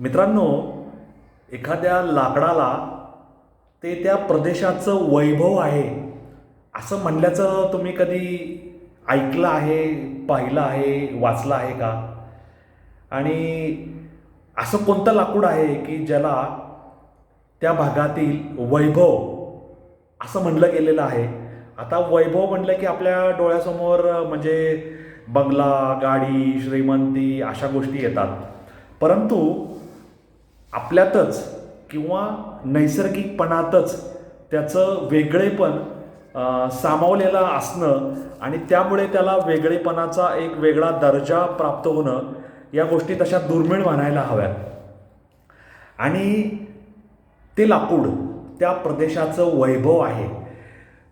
मित्रांनो एखाद्या लाकडाला ते त्या प्रदेशाचं वैभव आहे असं म्हणल्याचं तुम्ही कधी ऐकलं आहे पाहिलं आहे वाचलं आहे का? आणि असं कोणतं लाकूड आहे की ज्याला त्या भागातील वैभव असं म्हणलं गेलेलं आहे? आता वैभव म्हणलं की आपल्या डोळ्यासमोर म्हणजे बंगला गाडी श्रीमंती अशा गोष्टी येतात. परंतु आपल्यातच किंवा नैसर्गिकपणातच त्याचं वेगळेपण सामावलेलं असणं आणि त्यामुळे त्याला वेगळेपणाचा एक वेगळा दर्जा प्राप्त होणं या गोष्टी तशा दुर्मिळ म्हणायला हव्यात. आणि ते लाकूड त्या प्रदेशाचं वैभव आहे.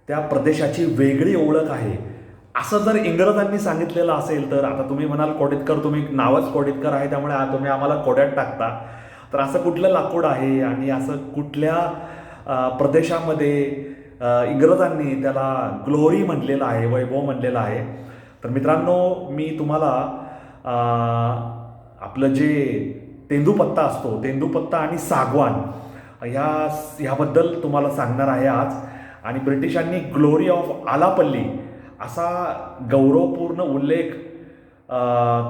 त्या प्रदेशाची वेगळी ओळख आहे. असं जर इंग्रजांनी सांगितलेलं असेल तर आता तुम्ही म्हणाल कोडेतकर तुम्ही नावच कोडेतकर आहे त्यामुळे तुम्ही आम्हाला कोड्यात टाकता. तर असं कुठलं लाकूड आहे आणि असं कुठल्या प्रदेशामध्ये इंग्रजांनी त्याला ग्लोरी म्हटलेलं आहे वैभव म्हटलेलं आहे. तर मित्रांनो मी तुम्हाला आपलं जे तेंदूपत्ता असतो तेंदूपत्ता आणि सागवान ह्या ह्याबद्दल तुम्हाला सांगणार आहे आज. आणि ब्रिटिशांनी ग्लोरी ऑफ आलापल्ली असा गौरवपूर्ण उल्लेख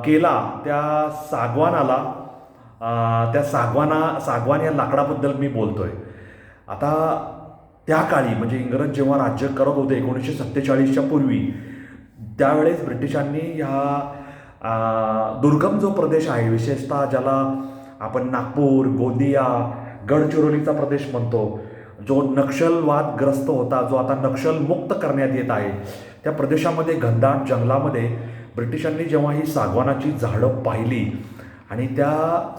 केला त्या सागवानाला. त्या सागवाना सागवान या लाकडाबद्दल मी बोलतोय. आता त्या काळी म्हणजे इंग्रज जेव्हा राज्य करत होते एकोणीसशे सत्तेचाळीसच्या पूर्वी त्यावेळेस ब्रिटिशांनी ह्या दुर्गम जो प्रदेश आहे विशेषतः ज्याला आपण नागपूर गोंदिया गडचिरोलीचा प्रदेश म्हणतो जो नक्षलवादग्रस्त होता जो आता नक्षलमुक्त करण्यात येत आहे त्या प्रदेशामध्ये घनदाट जंगलामध्ये ब्रिटिशांनी जेव्हा ही सागवानाची झाडं पाहिली आणि त्या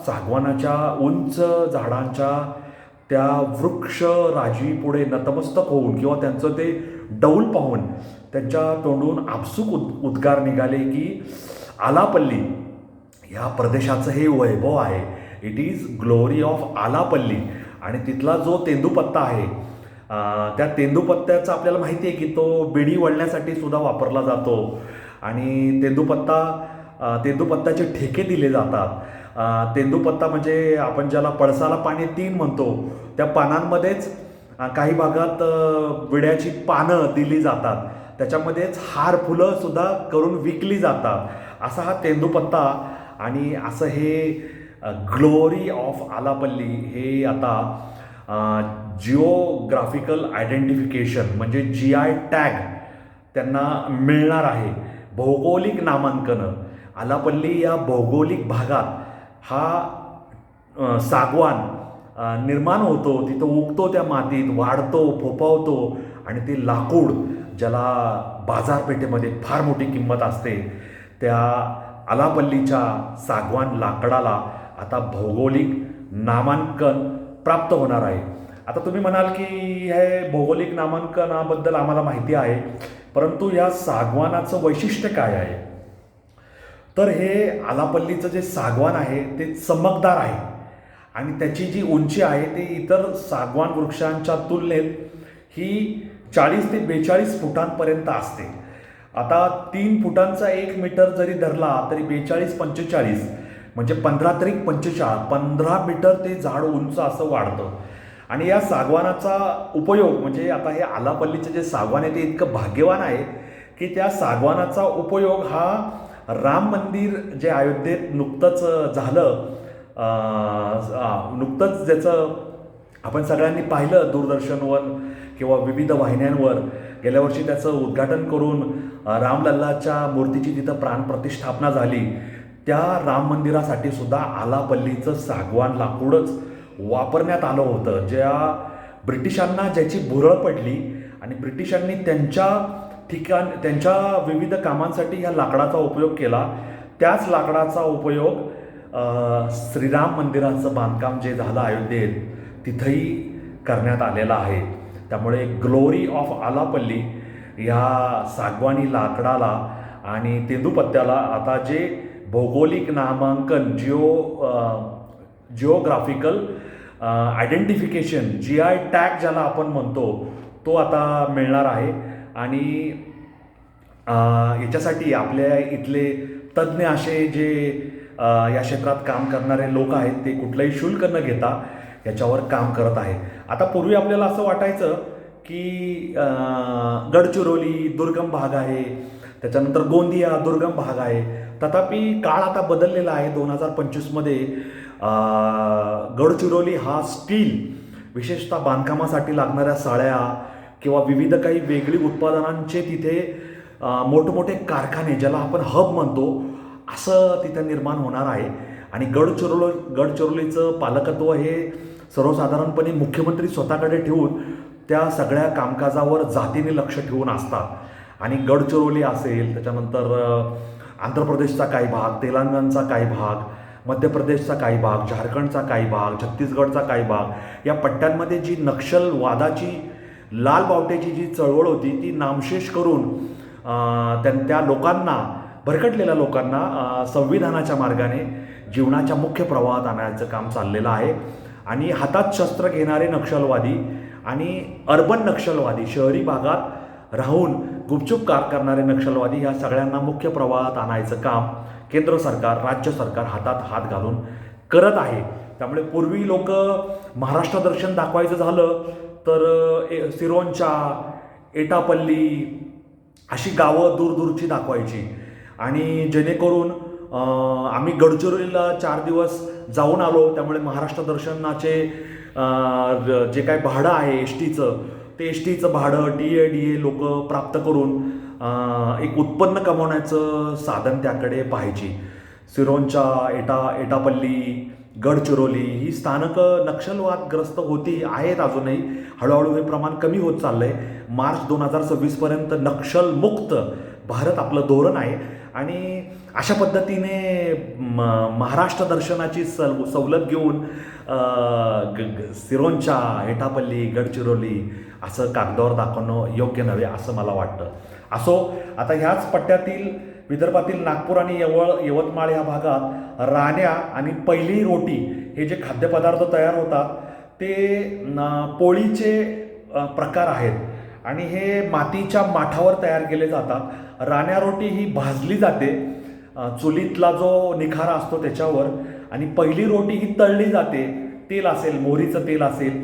सागवानाच्या उंच झाडांच्या त्या वृक्ष राजीपुढे नतमस्तक होऊन किंवा त्यांचं ते डौल पाहून त्यांच्या तोंडून आपसूक उद उद्गार निघाले की आलापल्ली ह्या प्रदेशाचं हे वैभव आहे. It is glory of Alapalli. आणि तिथला जो तेंदूपत्ता आहे त्या तेंदूपत्त्याचं आपल्याला माहिती आहे की तो बिडी वळण्यासाठी सुद्धा वापरला जातो. आणि तेंदूपत्ता अं, ठेके दिले जातात. तेंदूपत्ता म्हणजे आपण ज्याला पळसाला पाणी तीन म्हणतो त्या पानांमध्येच काही भागात विड्याची पानं दिली जातात. त्याच्यामध्येच हार फुलं सुद्धा करून विकली जातात. असा हा तेंदूपत्ता आणि असं हे ग्लोरी ऑफ आलापल्ली हे आता जिओग्राफिकल आयडेंटिफिकेशन म्हणजे जी आय टॅग त्यांना मिळणार आहे. भौगोलिक नामांकनं. आलापल्ली या भौगोलिक भागात हा सागवान निर्माण होतो. तिथं उगतो त्या मातीत वाढतो फोपावतो आणि ते लाकूड ज्याला बाजारपेठेमध्ये फार मोठी किंमत असते त्या आलापल्लीच्या सागवान लाकडाला आता भौगोलिक नामांकन प्राप्त होणार आहे. आता तुम्ही म्हणाल की हे भौगोलिक नामांकनाबद्दल आम्हाला माहिती आहे परंतु या सागवानाचं वैशिष्ट्य काय आहे? तर हे आलापल्लीचं जे सागवान आहे ते चमकदार आहे. आणि त्याची जी उंची आहे ते इतर सागवान वृक्षांच्या तुलनेत ही चाळीस ते बेचाळीस फुटांपर्यंत असते. आता तीन फुटांचा एक मीटर जरी धरला तरी बेचाळीस पंचेचाळीस म्हणजे पंधरा तरी पंचेचाळीस पंधरा मीटर ते झाड उंच असं वाढतं. आणि या सागवानाचा उपयोग म्हणजे आता हे आलापल्लीचे जे सागवान आहे ते इतकं भाग्यवान आहे की त्या सागवानाचा उपयोग हा राम मंदिर जे अयोध्येत नुकतंच झालं नुकतंच ज्याचं आपण सगळ्यांनी पाहिलं दूरदर्शनवर किंवा विविध वाहिन्यांवर गेल्या वर्षी त्याचं उद्घाटन करून रामलल्लाच्या मूर्तीची तिथं प्राणप्रतिष्ठापना झाली. त्या राम मंदिरासाठी सुद्धा आलापल्लीचं सागवान लाकूडच वापरण्यात आलं होतं. ज्या ब्रिटिशांना ज्याची भुरळ पडली आणि ब्रिटिशांनी त्यांच्या ठिकाण त्यांच्या विविध कामांसाठी ह्या लाकडाचा उपयोग केला. त्याच लाकडाचा उपयोग श्रीराम मंदिराचं बांधकाम जे झालं अयोध्येत तिथंही करण्यात आलेलं आहे. त्यामुळे ग्लोरी ऑफ आलापल्ली ह्या सागवानी लाकडाला आणि तेंदुपत्त्याला आता जे भौगोलिक नामांकन geo geographical identification G I tag ज्याला आपण म्हणतो तो आता मिळणार आहे. आणि याच्यासाठी आपल्या इथले तज्ज्ञ असे जे या क्षेत्रात काम करणारे लोक आहेत ते कुठलंही शुल्क न घेता याच्यावर काम करत आहे आता पूर्वी आपल्याला असं वाटायचं की गडचिरोली दुर्गम भाग आहे त्याच्यानंतर गोंदिया दुर्गम भाग आहे. तथापि काळ आता बदललेला आहे. दोन हजार पंचवीसमध्ये गडचिरोली हा स्टील विशेषतः बांधकामासाठी लागणाऱ्या साळ्या किंवा विविध काही वेगळी उत्पादनांचे तिथे मोठमोठे कारखाने ज्याला आपण हब म्हणतो असं तिथे निर्माण होणार आहे. आणि गडचिरोली गडचिरोलीचं पालकत्व हे सर्वसाधारणपणे मुख्यमंत्री स्वतःकडे ठेवून त्या सगळ्या कामकाजावर जातीने लक्ष ठेवून असतात. आणि गडचिरोली असेल त्याच्यानंतर आंध्र प्रदेशचा काही भाग तेलंगणचा काही भाग मध्य प्रदेशचा काही भाग झारखंडचा काही भाग छत्तीसगडचा काही भाग या पट्ट्यांमध्ये जी नक्षलवादाची लाल बावट्याची जी चळवळ होती ती नामशेष करून त्यां त्या त्या लोकांना भरकटलेल्या लोकांना संविधानाच्या मार्गाने जीवनाच्या मुख्य प्रवाहात आणायचं काम चाललेलं आहे. आणि हातात शस्त्र घेणारे नक्षलवादी आणि अर्बन नक्षलवादी शहरी भागात राहून गुपचूप कार करणारे नक्षलवादी ह्या सगळ्यांना मुख्य प्रवाहात आणायचं काम केंद्र सरकार राज्य सरकार हातात हात घालून करत आहे. त्यामुळे पूर्वी लोक महाराष्ट्र दर्शन दाखवायचं झालं तर ए- सिरोंचा एटापल्ली अशी गावं दूरदूरची दाखवायची. आणि जेणेकरून आम्ही गडचिरोलीला चार दिवस जाऊन आलो. त्यामुळे महाराष्ट्र दर्शनाचे जे काय भाडं आहे एस टीचं ते एस टीचं भाडं डी ए डी ए लोक प्राप्त करून एक उत्पन्न कमवण्याचं साधन त्याकडे पाहायची. सिरोंचा एटा एटापल्ली गडचिरोली ही स्थानकं नक्षलवादग्रस्त होती आहेत अजूनही. हळूहळू हे प्रमाण कमी होत चाललंय. मार्च दोन हजार सव्वीसपर्यंत नक्षलमुक्त भारत आपलं धोरण आहे. आणि अशा पद्धतीने म महाराष्ट्र दर्शनाची सल सवलत घेऊन ग सिरोंचा एटापल्ली गडचिरोली असं कागदावर दाखवणं योग्य नव्हे असं मला वाटतं. असो आता ह्याच पट्ट्यातील विदर्भातील नागपूर आणि यवळ यवतमाळ या भागात राण्या आणि पहिली रोटी हे जे खाद्यपदार्थ तयार होतात ते पोळीचे प्रकार आहेत. आणि हे मातीच्या माठावर तयार केले जातात. राण्या रोटी ही भाजली जाते. चुलीतला जो निखारा असतो त्याच्यावर. आणि पहिली रोटी ही तळली जाते. तेल असेल मोहरीचं तेल असेल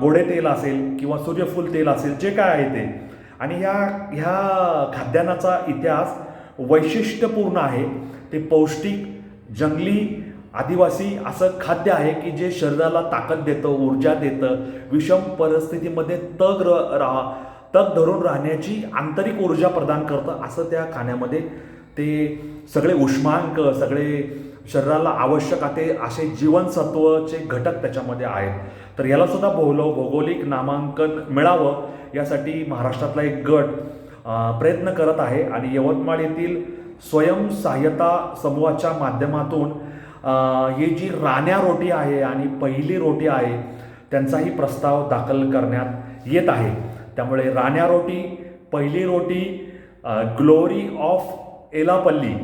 गोडे तेल असेल किंवा सूर्यफूल तेल असेल जे काय आहे ते. आणि या ह्या खाद्यान्नाचा इतिहास वैशिष्ट्यपूर्ण आहे. ते पौष्टिक जंगली आदिवासी असं खाद्य आहे की जे शरीराला ताकद देतं ऊर्जा देतं विषम परिस्थितीमध्ये तग र राहा तग धरून राहण्याची आंतरिक ऊर्जा प्रदान करतं असं त्या खाण्यामध्ये ते सगळे उष्मांक सगळे शरीराला आवश्यक आहे असे जीवनसत्वचे घटक त्याच्यामध्ये आहेत. तर याला सुद्धा भौलो भौगोलिक नामांकन मिळावं यासाठी महाराष्ट्रातला एक गट प्रयत्न करत आहे. आणि यवतमाळ येथील स्वयंसहाय्यता समूहाच्या माध्यमातून ही जी राण्या रोटी आहे आणि पहिली रोटी आहे त्यांचाही प्रस्ताव दाखल करण्यात येत आहे. त्यामुळे राण्या रोटी पहिली रोटी ग्लोरी ऑफ एलापल्ली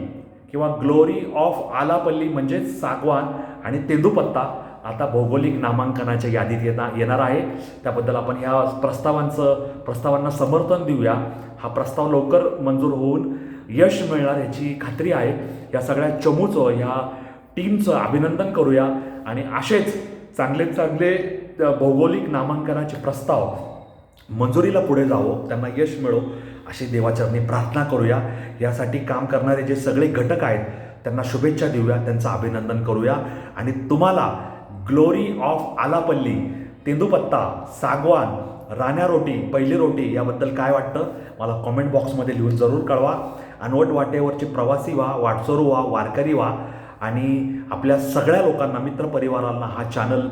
किंवा ग्लोरी ऑफ आलापल्ली म्हणजेच सागवान आणि तेंदूपत्ता आता भौगोलिक नामांकनाच्या यादीत येणार येणार आहे. त्याबद्दल आपण ह्या प्रस्तावांचं प्रस्तावांना समर्थन देऊया. हा प्रस्ताव लवकर मंजूर होऊन यश मिळणार याची खात्री आहे. या सगळ्या चमूचं ह्या टीमचं अभिनंदन करूया. आणि असेच चांगले चांगले भौगोलिक नामांकनाचे प्रस्ताव मंजुरीला पुढे जावं त्यांना यश मिळो अशी देवाचरणी प्रार्थना करूया. यासाठी काम करणारे जे सगळे घटक आहेत त्यांना शुभेच्छा देऊया त्यांचं अभिनंदन करूया. आणि तुम्हाला ग्लोरी ऑफ आलापल्ली तेंदूपत्ता सागवान राण्या रोटी पहिली रोटी याबद्दल काय वाटतं? मला कॉमेंट बॉक्समध्ये लिहून जरूर कळवा. अनवट वाटेवरचे प्रवासी व्हा वाटसरू व्हा वारकरी व्हा. आणि आपल्या सगळ्या लोकांना मित्रपरिवारांना हा चॅनल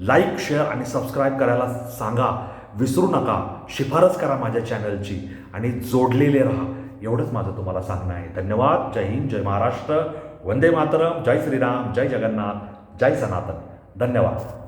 लाईक शेअर आणि सबस्क्राईब करायला सांगा. विसरू नका. शिफारस करा माझ्या चॅनलची आणि जोडलेले राहा. एवढंच माझं तुम्हाला सांगणं आहे. धन्यवाद. जय हिंद. जय महाराष्ट्र. वंदे मातरम. जय श्रीराम. जय जगन्नाथ. जय सनातन. धन्यवाद.